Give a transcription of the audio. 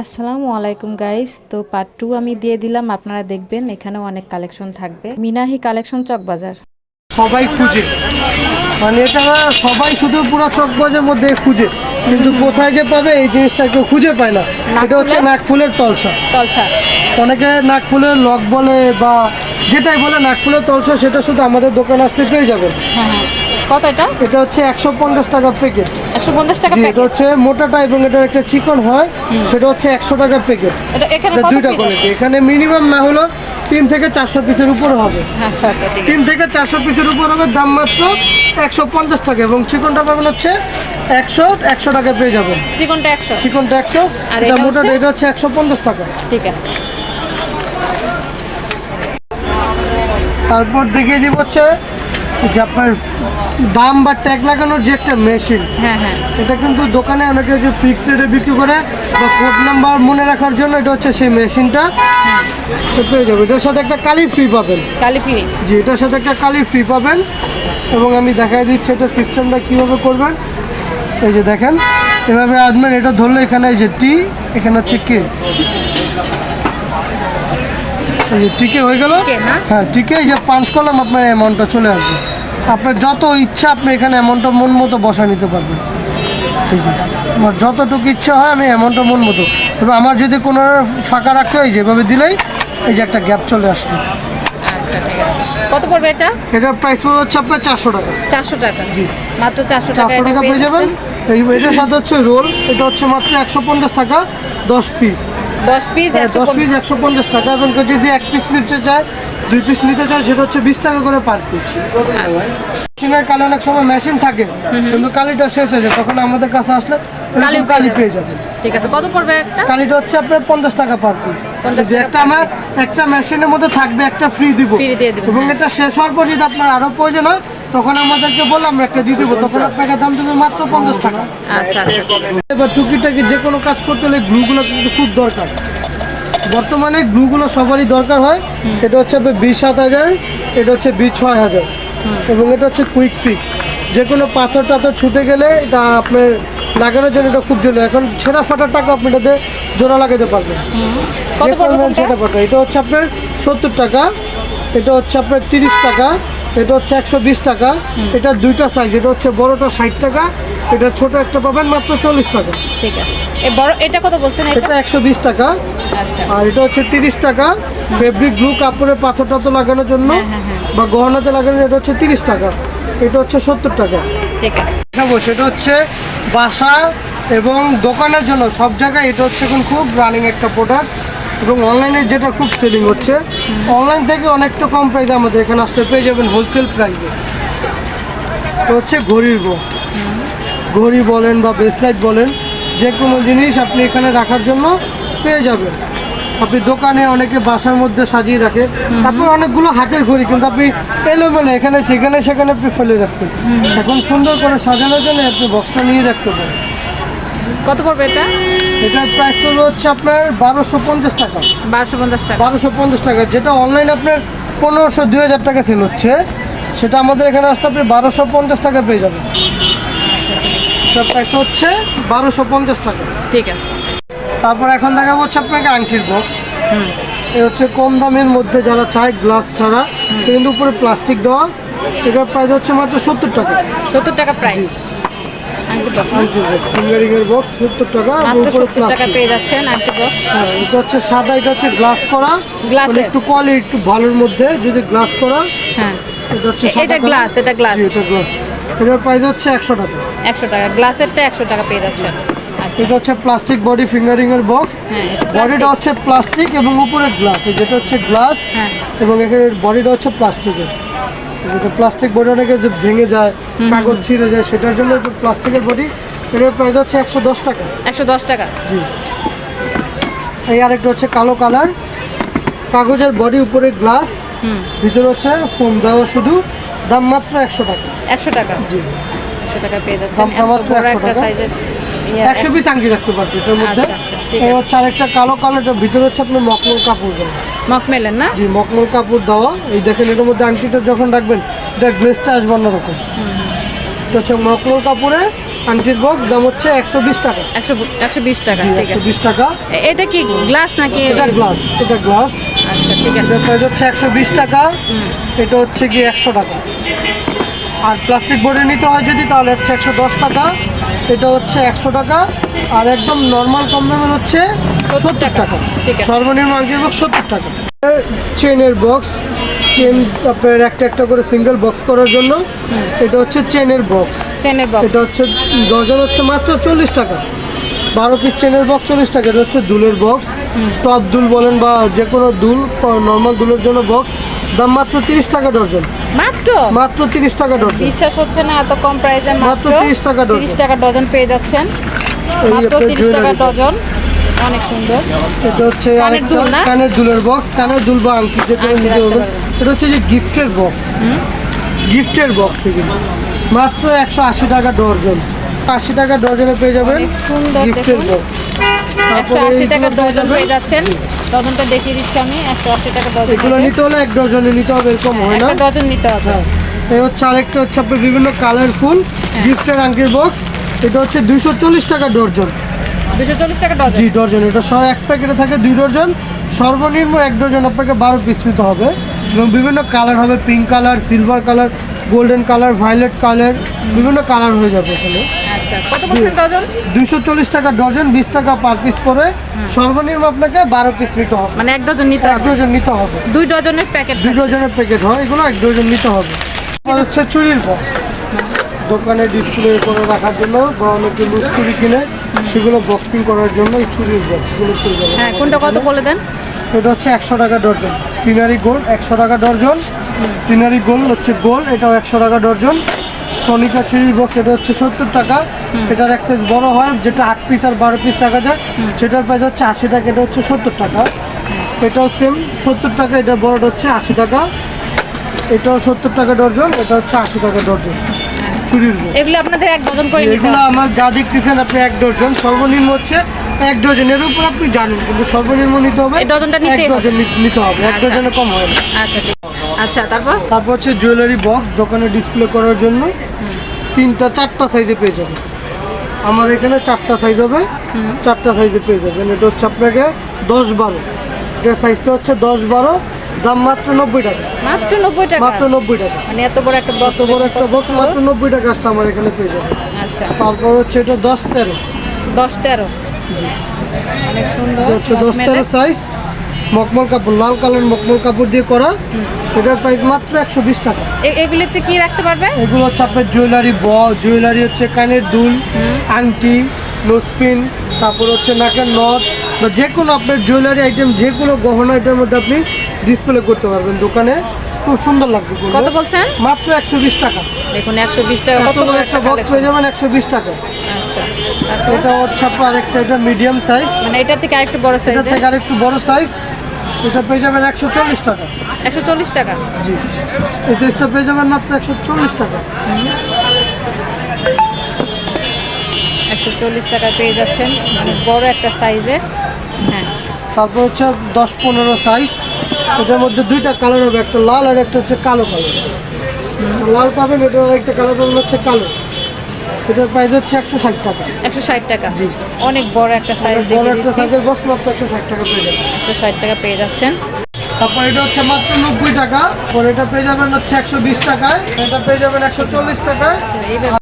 আসসালামু আলাইকুম গাইস তো পার্ট টু আমি দিয়ে দিলাম আপনারা দেখবেন এখানেও অনেক কালেকশন থাকবে। মিনাহি কালেকশন চকবাজার সবাই খুঁজে। মানে এটা সবাই শুধু পুরো চকবাজের মধ্যে খুঁজে। কিন্তু কোথায় যে পাবে এই জিনিসটা কেউ খুঁজে পায় না। এটা হচ্ছে নাকফুলের? নাকফুলের তলসা। তলসা। অনেকে নাকফুলের লক বলে বা যেটাই বলে নাকফুলের তলসা সেটা শুধু আমাদের দোকানে আসতে পেয়ে যাবেন। হ্যাঁ হ্যাঁ। কত এটা? এটা হচ্ছে একশো পঞ্চাশ টাকা প্যাকেট একশো পঞ্চাশ টাকা জি এটা হচ্ছে মোটাটা এবং এটা একটা চিকন হয় সেটা হচ্ছে একশো টাকা প্যাকেট এটা এখানে দুইটা কোয়ালিটি এখানে মিনিমাম না হলো তিন থেকে চারশো পিসের উপরে হবে। আচ্ছা আচ্ছা তিন থেকে চারশো পিসের উপর হবে দাম মাত্র একশো পঞ্চাশ টাকা। এবং চিকনটা পাবেন হচ্ছে একশো একশো টাকা পেয়ে যাবেন। চিকনটা একশো? চিকনটা একশো আর এটা মোটাটা হচ্ছে? এটা হচ্ছে একশো পঞ্চাশ টাকা। ঠিক আছে। তারপর দেখিয়ে দিব হচ্ছে যে আপনার দাম বা ট্যাগ লাগানোর যে একটা মেশিন হ্যাঁ হ্যাঁ। এটা কিন্তু দোকানে অনেকে যে ফিক্সড রেটে বিক্রি করে বা কোড নাম্বার মনে রাখার জন্য এটা হচ্ছে সেই মেশিনটা তো পেয়ে যাবে এটার সাথে একটা কালি ফ্রি পাবেন। কালিপিলি জি এটার সাথে একটা কালি ফ্রি পাবেন। এবং আমি দেখাই দিচ্ছি এটা সিস্টেমটা কীভাবে করবেন। এই যে দেখেন এভাবে আসবেন এটা ধরলে এখানে এই যে টি এখানে হচ্ছে কে টিকে হয়ে গেল। হ্যাঁ টিকে এই যে পাঁচ কলম আপনার অ্যামাউন্টটা চলে আসবে। আপনার যত ইচ্ছা আপনি এখানে অ্যামাউন্টটা মন মতো বসা নিতে পারবেন। আমার যতটুকু ইচ্ছা হয় আমি অ্যামাউন্টটা মন মতো। তবে আমার যদি কোনো ফাঁকা রাখতে হয় যেভাবে দিলেই এই যে একটা গ্যাপ চলে আসলো। আচ্ছা কত পড়বে এটা? এটার প্রাইস পড়বে হচ্ছে আপনার চারশো টাকা। চারশো টাকা। জি। মাত্র চারশো টাকা টাকা পেয়ে যাবেন। এই এটার সাথে হচ্ছে রোল এটা হচ্ছে মাত্র একশো পঞ্চাশ টাকা দশ পিস দশ পিস দশ পিস একশো পঞ্চাশ টাকা। এবং যদি এক পিস নিতে চায় দুই পিস নিতে চায় সেটা হচ্ছে বিশ টাকা করে পার পিস মেশিনের কালে অনেক সময় মেশিন থাকে কিন্তু কালিটা শেষ হয়ে যায় তখন আমাদের কাছে আসলে কালি পেয়ে যাবেন ঠিক আছে কত পড়বে একটা? কালিটা হচ্ছে আপনার পঞ্চাশ টাকা পার পিস 50 যে একটা আমার একটা মেশিনের মধ্যে থাকবে একটা ফ্রি দিব এবং হ্যাঁ। এটা শেষ হওয়ার পর যদি আপনার আরও প্রয়োজন হয় তখন আমাদেরকে বললাম আমরা একটা দিয়ে দেবো। তখন আপনাকে দাম দেবে মাত্র পঞ্চাশ টাকা। আচ্ছা আচ্ছা। এবার টুকিটাকি যে কোনো কাজ করতে হলে গ্লুগুলো কিন্তু খুব দরকার। বর্তমানে গ্লুগুলো সবারই দরকার হয়। এটা হচ্ছে আপনার বিশ সাত হাজার এটা হচ্ছে বিশ ছয় হাজার। এবং এটা হচ্ছে কুইক ফিক্স যে কোনো পাথর টাথর ছুটে গেলে এটা আপনার লাগানোর জন্য এটা খুব জরুরি। এখন ছেঁড়া ফাটার টাকা আপনি এটাতে জোড়া লাগাতে পারবেন? ছেঁড়া ফাটা এটা হচ্ছে আপনার সত্তর টাকা এটা হচ্ছে আপনার তিরিশ টাকা এটা হচ্ছে একশো বিশ টাকা। এটা দুইটা সাইজ এটা হচ্ছে বড়টা ষাট টাকা এটা ছোট একটা পাবেন মাত্র চল্লিশ টাকা। ঠিক আছে। বড় এটা কত বলছেন এটা? একশো বিশ টাকা। আচ্ছা। আর এটা হচ্ছে তিরিশ টাকা। ফেব্রিক গ্লু কাপড়ে পাথর টাথর লাগানোর জন্য হ্যাঁ, হ্যাঁ, হ্যাঁ। বা গহনাতে লাগানোর এটা হচ্ছে তিরিশ টাকা। এটা হচ্ছে সত্তর টাকা। ঠিক আছে। সেটা হচ্ছে বাসা এবং দোকানের জন্য সব জায়গায় এটা হচ্ছে এখন খুব রানিং একটা প্রোডাক্ট এবং অনলাইনে যেটা খুব সেলিং হচ্ছে অনলাইন থেকে অনেকটা কম প্রাইসে আমাদের এখানে আসতে পেয়ে যাবেন হোলসেল প্রাইসে তো হচ্ছে ঘড়ির বক্স ঘড়ি বলেন বা ব্রেসলাইট বলেন যে কোনো জিনিস আপনি এখানে রাখার জন্য পেয়ে যাবেন। আপনি দোকানে অনেকে বাসার মধ্যে সাজিয়ে রাখে। তারপর অনেকগুলো হাতের ঘড়ি কিন্তু আপনি এলোমেলো এখানে সেখানে সেখানে আপনি ফেলে রাখছেন। এখন সুন্দর করে সাজানোর জন্য আপনি বক্সটা নিয়ে রাখতে পারেন। কত পড়বে এটা? এটার প্রাইস পড়বে হচ্ছে আপনার বারোশো পঞ্চাশ টাকা। বারোশো পঞ্চাশ টাকা। বারোশো পঞ্চাশ টাকা। যেটা অনলাইন আপনার পনেরোশো দুই হাজার টাকা সেল হচ্ছে সেটা আমাদের এখানে আসতে আপনি বারোশো পঞ্চাশ টাকা পেয়ে যাবেন। এটার প্রাইসটা হচ্ছে বারোশো পঞ্চাশ টাকা। ঠিক আছে। তারপর এখন দেখাবো হচ্ছে আপনাকে আংটির বক্স হুম। এ হচ্ছে কম দামের মধ্যে যারা চায় গ্লাস ছাড়া কিন্তু উপরে প্লাস্টিক দেওয়া। এটার প্রাইস হচ্ছে মাত্র সত্তর টাকা। সত্তর টাকা প্রাইস বক্স ফিঙ্গারিং এর বক্স সত্তর টাকা সত্তর পেয়ে যাচ্ছেন আংটি বক্স হ্যাঁ এটা হচ্ছে সাদা এটা হচ্ছে গ্লাস করা। একটু কোয়ালিটি একটু ভালোর মধ্যে যদি গ্লাস করা হ্যাঁ। এটা হচ্ছে সাদা এটা। এটা গ্লাস এটার প্রাইস হচ্ছে একশো টাকা। একশো টাকা। গ্লাসেরটা একশো টাকা পেয়ে যাচ্ছেন। আচ্ছা। এটা হচ্ছে প্লাস্টিক বডি ফিঙ্গারিং এর বক্স বডিটা হচ্ছে প্লাস্টিক এবং উপরে গ্লাস যেটা হচ্ছে গ্লাস হ্যাঁ। এবং এখানে বডিটা হচ্ছে প্লাস্টিকের প্লাস্টিক বডি অনেকে যে ভেঙে যায় কাগজ ছিঁড়ে যায় সেটার জন্য যে প্লাস্টিকের বডি এটার প্রাইস হচ্ছে একশো দশ টাকা। একশো দশ টাকা। জি। এই আরেকটা হচ্ছে কালো কালার কাগজের বডি উপরে গ্লাস হুম। ভিতরে হচ্ছে ফোম দেওয়া শুধু দাম মাত্র একশো টাকা। একশো টাকা। জি। একশো টাকা পেয়ে যাচ্ছেন। দামটা এত মাত্র বড় 100 একটা সাইজের একশো পিস আঙ্গি রাখতে পারবে এটার মধ্যে। আচ্ছা, আচ্ছা, এই হচ্ছে আরেকটা কালো কালারটার ভিতরে হচ্ছে আপনার মকমল কাপড় দেওয়া। মকমেলেন না? জি মকমল কাপড় দেওয়া। এই দেখেন এটার মধ্যে আংটিটা যখন রাখবেন এটা গ্লেসটা আসবে অন্যরকম। এটা হচ্ছে মকমল কাপড়ে আংটির বক্স দাম হচ্ছে একশো বিশ টাকা। একশো একশো বিশ টাকা একশো বিশ টাকা। এটা কি গ্লাস নাকি এটা গ্লাস এটা গ্লাস আচ্ছা ঠিক আছে। প্রাইস হচ্ছে একশো বিশ টাকা। এটা হচ্ছে গিয়ে একশো টাকা। আর প্লাস্টিক বোর্ডে নিতে হয় যদি তাহলে হচ্ছে একশো দশ টাকা। এটা হচ্ছে একশো টাকা আর একদম নর্মাল কম দামের হচ্ছে সত্তর টাকা। সর্বনিম্ন আঙ্গির বক্স সত্তর টাকা। চেনের বক্স চেন আপনার একটা একটা করে সিঙ্গেল বক্স করার জন্য। এটা হচ্ছে চেনের বক্স চেনের বক্স এটা হচ্ছে ডজন হচ্ছে মাত্র চল্লিশ টাকা। বারো পিস চেনের বক্স চল্লিশ টাকা। এটা হচ্ছে দুলের বক্স টপ দুল বলেন বা যে কোনো দুল নর্মাল দুলের জন্য বক্স দাম মাত্র তিরিশ টাকা ডজন। মাত্র? মাত্র তিরিশ টাকা ডজন। বিশ্বাস হচ্ছে না এত কম প্রাইসে মাত্র মাত্র 30 টাকা ডজন। তিরিশ টাকা ডজন পেয়ে যাচ্ছেন। মাত্র আপনার তিরিশ টাকা ডজন। অনেক সুন্দর। এটা হচ্ছে আরেকটা কানের দুলের বক্স কানের দুল বা আংটি যে কোনো নিতে পারবেন। এটা হচ্ছে যে গিফটের বক্স। গিফটের বক্স এগুলো। মাত্র একশো আশি টাকা ডজন। আশি টাকা ডজনে পেয়ে যাবেন সুন্দর গিফটের। বক্স। একশো আশি টাকা ডজন পেয়ে যাচ্ছেন। ডজনটা দেখিয়ে দিচ্ছি আমি একশো আশি টাকা ডজন এগুলো নিতে হলে এক ডজনে নিতে হবে এরকম হয় না? ডজন নিতে হবে। হ্যাঁ। এই হচ্ছে আরেকটা হচ্ছে আপনার বিভিন্ন কালারফুল গিফটের আংটির বক্স। এটা হচ্ছে দুইশো চল্লিশ টাকা ডর্জন দুশো চল্লিশ টাকা ডজন? জি ডর্জন এটা সব এক প্যাকেটে থাকে দুই ডর্জন সর্বনিম্ন এক ডর্জন আপনাকে বারো পিস নিতে হবে। এবং বিভিন্ন কালার হবে pink colour silver colour golden colour violet colour বিভিন্ন কালার হয়ে যাবে এখানে। আচ্ছা ডজন? দুইশো চল্লিশ টাকা ডর্জন বিশ টাকা পার পিস করে। সর্বনিম্ন আপনাকে বারো পিস নিতে হবে। মানে এক ডজন নিতে এক ডজন নিতে হবে। দুই ডজনের প্যাকেট দুই ডজনের প্যাকেট হয় এগুলো এক ডজন নিতে হবে। আর হচ্ছে চুরির বক্স। দোকানে ডিসপ্লে করে রাখার জন্য বা অনেকে লুজ চুরি কিনে সেগুলো বক্সিং করার জন্য এই চুরির বক্সগুলো হ্যাঁ কোনটা কত বলে দেন? এটা হচ্ছে একশো টাকা ডর্জন সিনারি গোল্ড একশো টাকা ডর্জন সিনারি গোল্ড হচ্ছে গোল্ড এটাও একশো টাকা ডর্জন সোনিকা চুরির বক্স এটা হচ্ছে সত্তর টাকা। এটার এক সাইজ বড় হয় যেটা আট পিস আর বারো পিস রাখা যায়। সেটার প্রাইস হচ্ছে আশি টাকা এটা হচ্ছে সত্তর টাকা। এটাও সেম সত্তর টাকা এটার বড়টা হচ্ছে আশি টাকা। এটাও সত্তর টাকা ডর্জন এটা হচ্ছে আশি টাকা ডর্জন চুরির এগুলো আপনাদের এক ডজন করে নিতে এগুলো আমার যা দেখতেছেন আপনি এক সর্বনিম্ন হচ্ছে এক ডজন। এর উপর আপনি জানেন কিন্তু সর্বনিম্ন নিতে হবে ডজনটা এক ডজন নিতে হবে। এক আচ্ছা। ডজনে কম হয় না। আচ্ছা আচ্ছা তারপর? তারপর হচ্ছে জুয়েলারি বক্স দোকানে ডিসপ্লে করার জন্য তিনটা চারটা সাইজে পেয়ে যাবেন আমার এখানে চারটা সাইজ হবে চারটা সাইজে পেয়ে যাবেন। এটা হচ্ছে আপনাকে দশ বারো। এটার সাইজটা হচ্ছে দশ বারো দাম মাত্র নব্বই টাকা। মাত্র নব্বই টাকা? মাত্র নব্বই টাকা। মানে এত বড় একটা বক্স বড় একটা বক্স মাত্র নব্বই টাকা আসলে আমার এখানে পেয়ে যাবেন। আচ্ছা। তারপর হচ্ছে এটা দশ তেরো। দশ তেরো। অনেক সুন্দর হচ্ছে দশ তেরো সাইজ মকমল কাপড় লাল কালার মকমল কাপড় দিয়ে করা। এটার প্রাইস মাত্র একশো বিশ টাকা। এগুলিতে কি রাখতে পারবে? এগুলো হচ্ছে আপনার জুয়েলারি ব জুয়েলারি হচ্ছে কানের দুল আংটি নোসপিন তারপর হচ্ছে নাকের নথ। বা যে কোনো আপনার জুয়েলারি আইটেম যে কোনো গহনা আইটেমের মধ্যে আপনি ডিসপ্লে করতে পারবেন দোকানে। খুব সুন্দর লাগবে। কত বলছেন? মাত্র একশো বিশ টাকা। দেখুন একশো বিশ টাকা কত বড় একটা বক্স পেয়ে যাবেন একশো বিশ টাকা। আচ্ছা এটা হচ্ছে আপনার একটা এটা মিডিয়াম সাইজ মানে এটা থেকে আরেকটু বড় সাইজ এটা থেকে আরেকটু বড় সাইজ এটা পেয়ে যাবেন একশো চল্লিশ টাকা। একশো চল্লিশ টাকা? জি। এই সাইজটা পেয়ে যাবেন মাত্র একশো চল্লিশ টাকা। একশো চল্লিশ টাকা পেয়ে যাচ্ছেন। মানে বড় একটা সাইজের হ্যাঁ। তারপর হচ্ছে দশ পনেরো সাইজ এটার মধ্যে দুইটা কালার হবে একটা লাল আর একটা হচ্ছে কালো কালার লাল পাবেন এটার একটা কালার পাবেন হচ্ছে কালো। এটার প্রাইস হচ্ছে একশো ষাট টাকা। একশো ষাট টাকা। জি। অনেক বড় একটা সাইজ বড় একটা সাইজের বক্স মাত্র একশো ষাট টাকা পেয়ে যাবেন। একশো ষাট টাকা পেয়ে যাচ্ছেন। তারপর এটা হচ্ছে মাত্র নব্বই টাকা। পরে এটা পেয়ে যাবেন হচ্ছে একশো বিশ টাকায়। এটা পেয়ে যাবেন একশো চল্লিশ টাকায়।